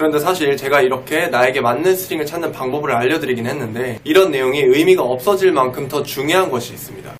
그런데 사실 제가 이렇게 나에게 맞는 스트링을 찾는 방법을 알려드리긴 했는데 이런 내용이 의미가 없어질 만큼 더 중요한 것이 있습니다.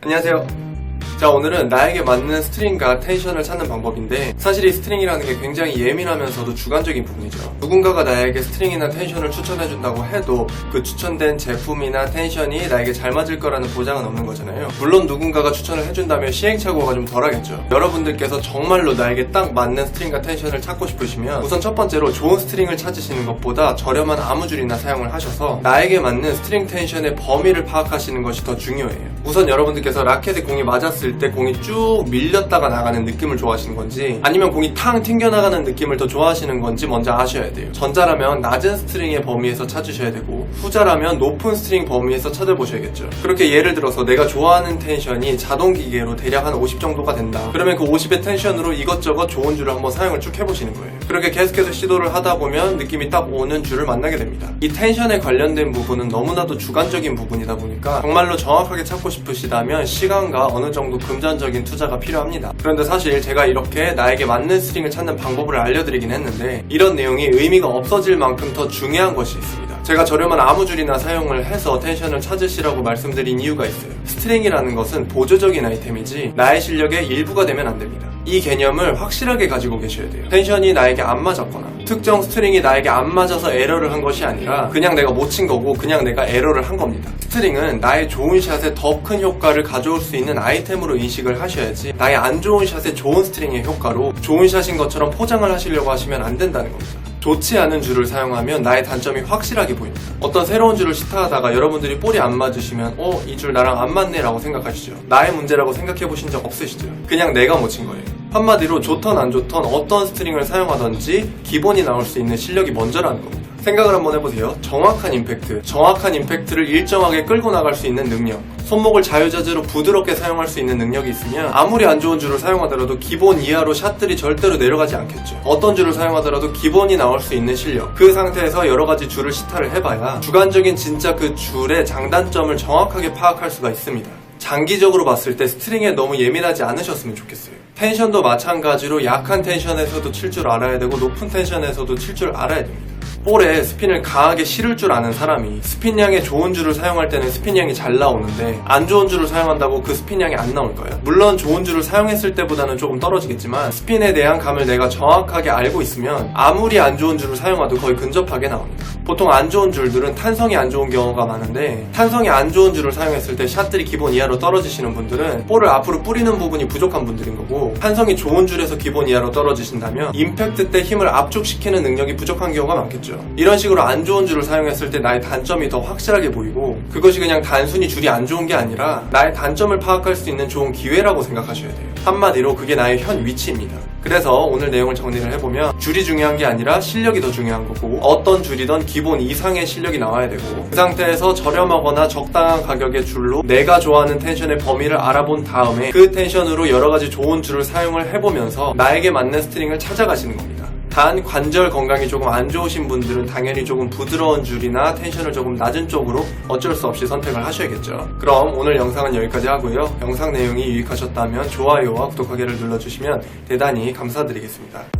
안녕하세요. 자 오늘은 나에게 맞는 스트링과 텐션을 찾는 방법인데 사실 이 스트링이라는 게 굉장히 예민하면서도 주관적인 부분이죠. 누군가가 나에게 스트링이나 텐션을 추천해준다고 해도 그 추천된 제품이나 텐션이 나에게 잘 맞을 거라는 보장은 없는 거잖아요. 물론 누군가가 추천을 해준다면 시행착오가 좀 덜하겠죠. 여러분들께서 정말로 나에게 딱 맞는 스트링과 텐션을 찾고 싶으시면 우선 첫 번째로 좋은 스트링을 찾으시는 것보다 저렴한 아무 줄이나 사용을 하셔서 나에게 맞는 스트링 텐션의 범위를 파악하시는 것이 더 중요해요 우선 여러분들께서 라켓에 공이 맞았을 때 공이 쭉 밀렸다가 나가는 느낌을 좋아하시는 건지 아니면 공이 탕 튕겨나가는 느낌을 더 좋아하시는 건지 먼저 아셔야 돼요. 전자라면 낮은 스트링의 범위에서 찾으셔야 되고 후자라면 높은 스트링 범위에서 찾아보셔야겠죠. 그렇게 예를 들어서 내가 좋아하는 텐션이 자동 기계로 대략 한 50 정도가 된다. 그러면 그 50의 텐션으로 이것저것 좋은 줄을 한번 사용을 쭉 해보시는 거예요. 그렇게 계속해서 시도를 하다 보면 느낌이 딱 오는 줄을 만나게 됩니다. 이 텐션에 관련된 부분은 너무나도 주관적인 부분이다 보니까 정말로 정확하게 찾고 싶으시다면 시간과 어느 정도 금전적인 투자가 필요합니다. 그런데 사실 제가 이렇게 나에게 맞는 스트링을 찾는 방법을 알려드리긴 했는데 이런 내용이 의미가 없어질 만큼 더 중요한 것이 있습니다. 제가 저렴한 아무 줄이나 사용을 해서 텐션을 찾으시라고 말씀드린 이유가 있어요. 스트링이라는 것은 보조적인 아이템이지 나의 실력의 일부가 되면 안 됩니다. 이 개념을 확실하게 가지고 계셔야 돼요. 텐션이 나에게 안 맞았거나 특정 스트링이 나에게 안 맞아서 에러를 한 것이 아니라 그냥 내가 못 친 거고 그냥 내가 에러를 한 겁니다. 스트링은 나의 좋은 샷에 더 큰 효과를 가져올 수 있는 아이템으로 인식을 하셔야지 나의 안 좋은 샷에 좋은 스트링의 효과로 좋은 샷인 것처럼 포장을 하시려고 하시면 안 된다는 겁니다. 좋지 않은 줄을 사용하면 나의 단점이 확실하게 보입니다. 어떤 새로운 줄을 시타하다가 여러분들이 볼이 안 맞으시면 어, 이 줄 나랑 안 맞네 라고 생각하시죠. 나의 문제라고 생각해 보신 적 없으시죠? 그냥 내가 못 친 거예요. 한마디로 좋던 안 좋던 어떤 스트링을 사용하던지 기본이 나올 수 있는 실력이 먼저라는 겁니다. 생각을 한번 해보세요. 정확한 임팩트, 정확한 임팩트를 일정하게 끌고 나갈 수 있는 능력, 손목을 자유자재로 부드럽게 사용할 수 있는 능력이 있으면 아무리 안 좋은 줄을 사용하더라도 기본 이하로 샷들이 절대로 내려가지 않겠죠. 어떤 줄을 사용하더라도 기본이 나올 수 있는 실력, 그 상태에서 여러 가지 줄을 시타를 해봐야 주관적인 진짜 그 줄의 장단점을 정확하게 파악할 수가 있습니다. 장기적으로 봤을 때 스트링에 너무 예민하지 않으셨으면 좋겠어요. 텐션도 마찬가지로 약한 텐션에서도 칠 줄 알아야 되고 높은 텐션에서도 칠 줄 알아야 됩니다. 볼에 스핀을 강하게 실을 줄 아는 사람이 스핀량의 좋은 줄을 사용할 때는 스핀량이 잘 나오는데 안 좋은 줄을 사용한다고 그 스핀량이 안 나올까요? 물론 좋은 줄을 사용했을 때보다는 조금 떨어지겠지만 스핀에 대한 감을 내가 정확하게 알고 있으면 아무리 안 좋은 줄을 사용해도 거의 근접하게 나옵니다. 보통 안 좋은 줄들은 탄성이 안 좋은 경우가 많은데 탄성이 안 좋은 줄을 사용했을 때 샷들이 기본 이하로 떨어지시는 분들은 볼을 앞으로 뿌리는 부분이 부족한 분들인 거고 탄성이 좋은 줄에서 기본 이하로 떨어지신다면 임팩트 때 힘을 압축시키는 능력이 부족한 경우가 많겠죠. 이런 식으로 안 좋은 줄을 사용했을 때 나의 단점이 더 확실하게 보이고 그것이 그냥 단순히 줄이 안 좋은 게 아니라 나의 단점을 파악할 수 있는 좋은 기회라고 생각하셔야 돼요. 한마디로 그게 나의 현 위치입니다. 그래서 오늘 내용을 정리를 해보면 줄이 중요한 게 아니라 실력이 더 중요한 거고 어떤 줄이던 기본 이상의 실력이 나와야 되고 그 상태에서 저렴하거나 적당한 가격의 줄로 내가 좋아하는 텐션의 범위를 알아본 다음에 그 텐션으로 여러 가지 좋은 줄을 사용을 해보면서 나에게 맞는 스트링을 찾아가시는 겁니다. 단 관절 건강이 조금 안 좋으신 분들은 당연히 조금 부드러운 줄이나 텐션을 조금 낮은 쪽으로 어쩔 수 없이 선택을 하셔야겠죠. 그럼 오늘 영상은 여기까지 하고요. 영상 내용이 유익하셨다면 좋아요와 구독하기를 눌러주시면 대단히 감사드리겠습니다.